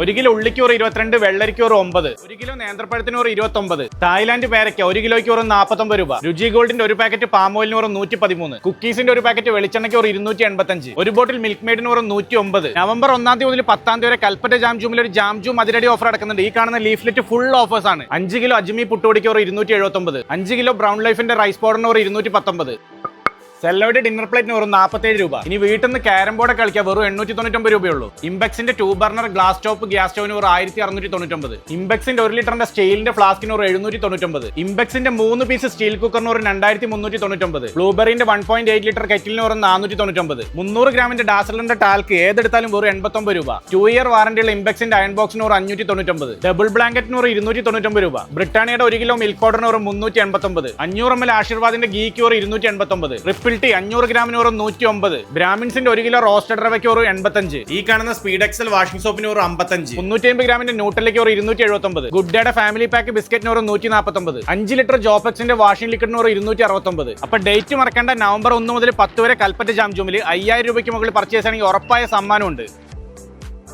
ഒരു കിലോ ഉള്ളിക്കൂറ് ഇരുപത്തിരണ്ട് വെള്ളരിക്കൂറ് ഒമ്പത്. ഒരു കിലോ നേന്ത്രപ്പഴത്തിനൂറ് ഇരുപത്തി ഒമ്പത് തായ്ലാന്റ് പേരയ്ക്ക ഒരു കിലോയ്ക്ക് ഒരു നാൽപ്പത്തൊമ്പത് രൂപ. രുചി ഗോൾഡിന്റെ ഒരു പാക്കറ്റ് പാമോയിലിനൂറ് നൂറ്റി പതിമൂന്ന് കുക്കീസിന്റെ ഒരു പാക്കറ്റ് വെളിച്ചെണ്ണയ്ക്ക് ഒരു ഇരുന്നൂറ്റി എൺപത്തഞ്ച് ഒരു ബോട്ടിൽ മിൽക്ക് മെയ്ഡിനൂറ് നൂറ്റി ഒമ്പത് നവംബർ ഒന്നാം തീയതി മുതൽ പത്താം തീയതി വരെ കൽപ്പറ്റ ജാം ജൂമിൽ ഒരു ജാം ജൂം അതിരടി ഓഫർ അടക്കുന്നുണ്ട് ഈ കാണുന്ന ലീഫ്ലെറ്റ് ഫുൾ ഓഫേഴ്സ് ആണ്. അഞ്ച് കിലോ അജ്മി പുട്ടുപൊടിക്ക് ഒരു ഇരുന്നൂറ്റി എഴുപത്തി ഒമ്പത് അഞ്ച് കിലോ ബ്രൗൺ ലൈഫിന്റെ റൈസ് പൗഡറിന് ഒരു ഇരുന്നൂറ്റി പത്തൊമ്പത് സെല്ലോയുടെ ഡിന്നർ പ്ലേറ്റിന് വെറും നാൽപ്പത്തേഴ് രൂപ. ഇനി വീട്ടിൽ നിന്ന് ക്യാരം ബോർഡ് കളിക്കാൻ വെറും എണ്ണൂറ്റി തൊണ്ണൂറ്റൊമ്പത് രൂപയുള്ളൂ ഇംബെക്സിന്റെ two burner glass top gas സ്റ്റോവിന് ഒരു ആയിരത്തി അറുന്നൂറ്റി തൊണ്ണൂറ്റൊമ്പത് ഇംബെക്സിന്റെ ഒരു ലിറ്ററിന്റെ സ്റ്റീലിന്റെ ഫ്ലാസ്കിന് ഒരു എഴുന്നൂറ്റി തൊണ്ണൂറ്റൊമ്പത് ഇംബെക്സിന്റെ മൂന്ന് പീസ് സ്റ്റീൽ കുക്കറിന് ഒരു രണ്ടായിരത്തി മുന്നൂറ്റി തൊണ്ണൂറ്റൊമ്പത് ബ്ലൂബെറിന്റെ വൺ പോയിന്റ് എയ്റ്റ് ലിറ്റർ കെറ്റിലിന് വെറും നാനൂറ്റി തൊണ്ണൂറ്റൊമ്പത് മുന്നൂറ് ഗ്രാമിന്റെ ഡാസലിന്റെ ടാൽക്ക് ഏതെടുത്താലും വെറും എൺപത്തൊമ്പത് രൂപ. ടു ഇയർ വാറന്റിയുള്ള ഇംബെക്സിന്റെ അയൺ ബോക്സിന് ഒരു അഞ്ഞൂറ്റി തൊണ്ണൂറ്റൊമ്പത് ഡബിൾ ബ്ലാങ്കറ്റിന് ഒരു ഇരുന്നൂറ്റി തൊണ്ണൂറ്റൊമ്പത് രൂപ. ബ്രിട്ടാനിയുടെ ഒരു കിലോ മിൽക്ക് ഒരു മുന്നൂറ്റി എൺപത്തൊമ്പത് അഞ്ഞൂറ് എം എൽ ആശീർവാദിന്റെ ഗീക്ക് ഒരു ഇരുന്നൂറ്റി എൺപത്തൊമ്പത് റിപ്പിൾ ടീ അഞ്ഞൂറ് ഗ്രാമിന് ഒരു നൂറ്റി ഒമ്പത് ബ്രാഹ്മിൻസിന്റെ ഒരു കിലോ റോസ്റ്റഡ് റവയ്ക്ക് ഒരു എൺപത്തഞ്ച്. ഈ കാണുന്ന സ്പീഡ് എക്സൽ വാഷിംഗ് സോപ്പിന് ഒരു അമ്പത്തഞ്ച്. മുന്നൂറ്റി അമ്പത് ഗ്രാമിന്റെ ന്യൂട്ടലിലേക്ക് ഒരു ഇരുന്നൂറ്റി എഴുപത്തൊമ്പത് ഗുഡ് ഡേയുടെ ഫാമിലി പാക്ക് ബിസ്ക്കറ്റിന് ഒരു നൂറ്റി നാൽപ്പത്തൊമ്പത് അഞ്ച് ലിറ്റർ ജോഫെക്സിന്റെ വാഷിംഗ് ലിക്വിഡിന് ഒരു ഇരുന്നൂറ്റി അറുപത്തൊമ്പത് അപ്പൊ ഡേറ്റ് മറക്കേണ്ട നവംബർ ഒന്ന് മുതൽ പത്ത് വരെ കൽപ്പറ്റ ജാം ജൂമിൽ അയ്യായിരം രൂപയ്ക്ക് മുകളിൽ പർച്ചേസ് ആണെങ്കിൽ ഉറപ്പായ സമ്മാനമുണ്ട്.